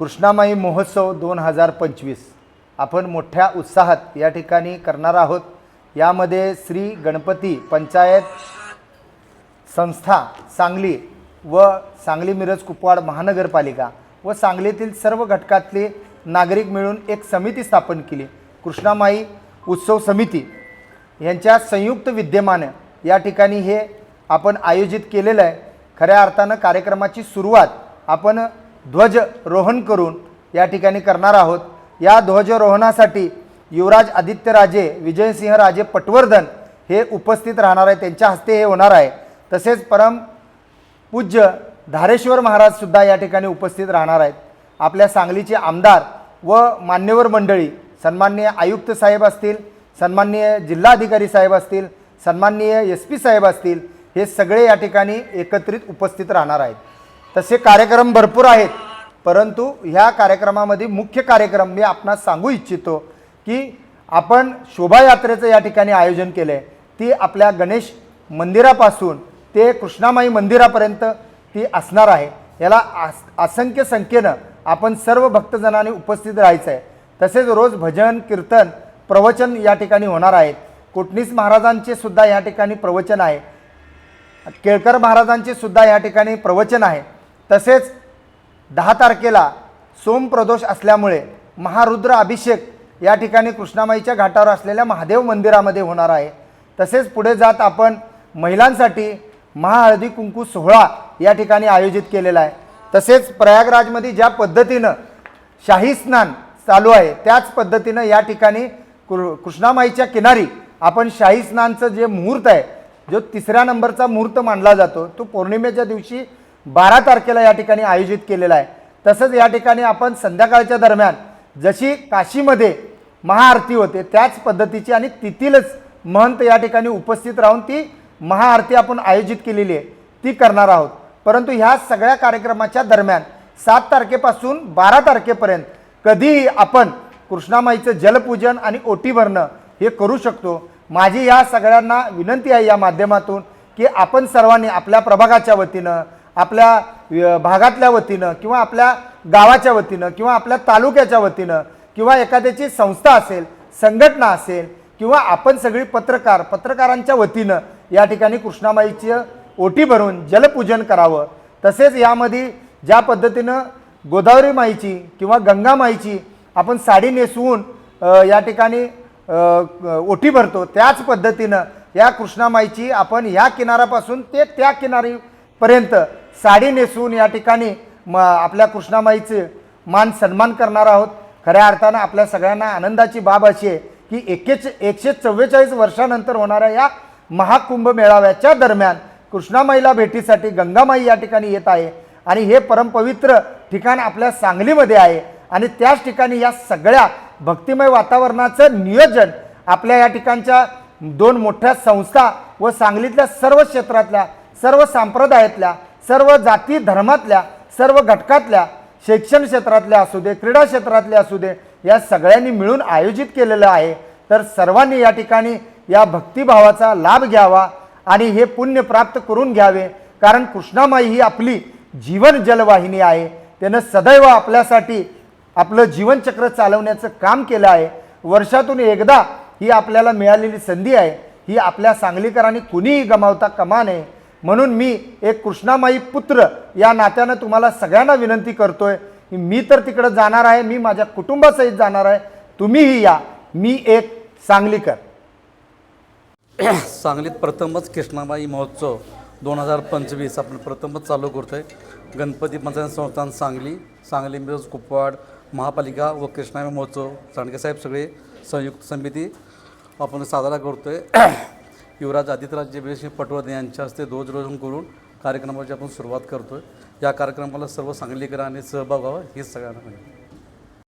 कृष्णामाई महोत्सव दोन हजार पंचवीस. आपण मोठ्या उत्साहात या ठिकाणी करणार आहोत. यामध्ये श्री गणपती पंचायत संस्था सांगली व सांगली मिरज कुपवाड महानगरपालिका व सांगलीतील सर्व घटकातले नागरिक मिळून एक समिती स्थापन केली. कृष्णामाई उत्सव समिती यांच्या संयुक्त विद्यमानं या ठिकाणी हे आपण आयोजित केलेलं आहे. खऱ्या अर्थानं कार्यक्रमाची सुरुवात आपण ध्वजरोहण करून या ठिकाणी करणार आहोत. या ध्वजरोहणासाठी युवराज आदित्यराजे विजयसिंह राजे पटवर्धन हे उपस्थित राहणार आहे त्यांच्या हस्ते हे होणार आहे. तसेच परम पूज्य धारेश्वर महाराजसुद्धा या ठिकाणी उपस्थित राहणार आहेत. आपल्या सांगलीचे आमदार व मान्यवर मंडळी सन्माननीय आयुक्त साहेब असतील सन्माननीय जिल्हाधिकारी साहेब असतील सन्माननीय एस पी साहेब असतील हे सगळे या ठिकाणी एकत्रित उपस्थित राहणार आहेत. तसे कार्यक्रम भरपूर आहेत. परंतु ह्या कार्यक्रमामध्ये मुख्य कार्यक्रम मी आपणास सांगू इच्छितो की आपण शोभायात्रेचं या ठिकाणी आयोजन केलं आहे ती आपल्या गणेश मंदिरापासून ते कृष्णामाई मंदिरापर्यंत ती असणार आहे. याला आस असंख्य संख्येनं आपण सर्व भक्तजनांनी उपस्थित राहायचं आहे तसेच रोज भजन कीर्तन प्रवचन या ठिकाणी होणार आहेत. कोटणीस महाराजांचे सुद्धा या ठिकाणी प्रवचन आहे. केळकर महाराजांचे सुद्धा या ठिकाणी प्रवचन आहे. तसेच दहा तारखेला सोमप्रदोष असल्यामुळे महारुद्र अभिषेक या ठिकाणी कृष्णामाईच्या घाटावर असलेल्या महादेव मंदिरामध्ये होणार आहे. तसेच पुढे जात आपण महिलांसाठी महाहळदी कुंकू सोहळा या ठिकाणी आयोजित केलेला आहे. तसेच प्रयागराजमध्ये ज्या पद्धतीनं शाही स्नान चालू आहे त्याच पद्धतीनं या ठिकाणी कृ कृष्णामाईच्या किनारी आपण शाही स्नानचं जे मुहूर्त आहे जो तिसऱ्या नंबरचा मुहूर्त मानला जातो तो पौर्णिमेच्या दिवशी बारा तारखेला या ठिकाणी आयोजित केलेला आहे. तसंच या ठिकाणी आपण संध्याकाळच्या दरम्यान जशी काशीमध्ये महाआरती होते त्याच पद्धतीची आणि तिथीलच महंत या ठिकाणी उपस्थित राहून ती महाआरती आपण आयोजित केलेली आहे. ती करणार आहोत. परंतु ह्या सगळ्या कार्यक्रमाच्या दरम्यान सात तारखेपासून बारा तारखेपर्यंत कधीही आपण कृष्णामाईचं जलपूजन आणि ओटी भरणं हे करू शकतो. माझी या सगळ्यांना विनंती आहे या माध्यमातून की आपण सर्वांनी आपल्या प्रभागाच्या वतीनं आपल्या भागातल्या वतीनं किंवा आपल्या गावाच्या वतीनं किंवा आपल्या तालुक्याच्या वतीनं किंवा एखाद्याची संस्था असेल संघटना असेल किंवा आपण सगळी पत्रकार पत्रकारांच्या वतीनं या ठिकाणी कृष्णामाईची ओटी भरून जलपूजन करावं. तसेच यामध्ये ज्या पद्धतीनं गोदावरी माईची किंवा गंगा माईची आपण साडी नेसवून या ठिकाणी ओटी भरतो त्याच पद्धतीनं या कृष्णामाईची आपण ह्या किनाऱ्यापासून ते त्या किनारीपर्यंत साडी नेसवून या ठिकाणी म आपल्या कृष्णामाईचे मान सन्मान करणार आहोत. खऱ्या अर्थानं आपल्या सगळ्यांना आनंदाची बाब अशी आहे की एकेच एकशे चव्वेचाळीस वर्षानंतर होणाऱ्या या महाकुंभ मेळाव्याच्या दरम्यान कृष्णामाईला भेटीसाठी गंगामाई या ठिकाणी येत आहे. आणि हे परमपवित्र ठिकाण आपल्या सांगलीमध्ये आहे. आणि त्याच ठिकाणी या सगळ्या भक्तिमय वातावरणाचं नियोजन आपल्या या ठिकाणच्या दोन मोठ्या संस्था व सांगलीतल्या सर्व क्षेत्रातल्या सर्व संप्रदायातल्या सर्व जाती धर्मातल्या सर्व घटकातल्या शिक्षण क्षेत्रातल्या असू दे क्रीडा क्षेत्रातले असू दे या सगळ्यांनी मिळून आयोजित केलेलं आहे. तर सर्वांनी या ठिकाणी या भक्तिभावाचा लाभ घ्यावा आणि हे पुण्य प्राप्त करून घ्यावे. कारण कृष्णामाई ही आपली जीवन जलवाहिनी आहे. त्यानं सदैव आपल्यासाठी आपलं जीवनचक्र चालवण्याचं काम केलं आहे. वर्षातून एकदा ही आपल्याला मिळालेली संधी आहे. ही आपल्या सांगलीकरांनी कुणीही गमावता कमा नये. म्हणून मी एक कृष्णामाई पुत्र या नात्यानं तुम्हाला सगळ्यांना विनंती करतोय की मी तर तिकडं जाणार आहे मी माझ्या कुटुंबासहित जाणार आहे तुम्हीही या. मी एक सांगलीकर. सांगलीत प्रथमच कृष्णाबाई महोत्सव दोन हजार पंचवीस आपण प्रथमच चालू करतो आहे गणपती पंचायत संस्थान सांगली सांगली मिरज कुपवाड महापालिका व कृष्णाबाई महोत्सव साळके सगळे संयुक्त समिती आपण साजरा करतो आहे युवराज आदित्यराजे विजयसिंह पटवर्धन यांच्या हस्ते ध्वजरोहण करून कार्यक्रमाची आपण सुरुवात करतो आहे या कार्यक्रमाला सर्व सांगलीकरांनी सहभाग व्हावा हेच सगळ्यांना माहिती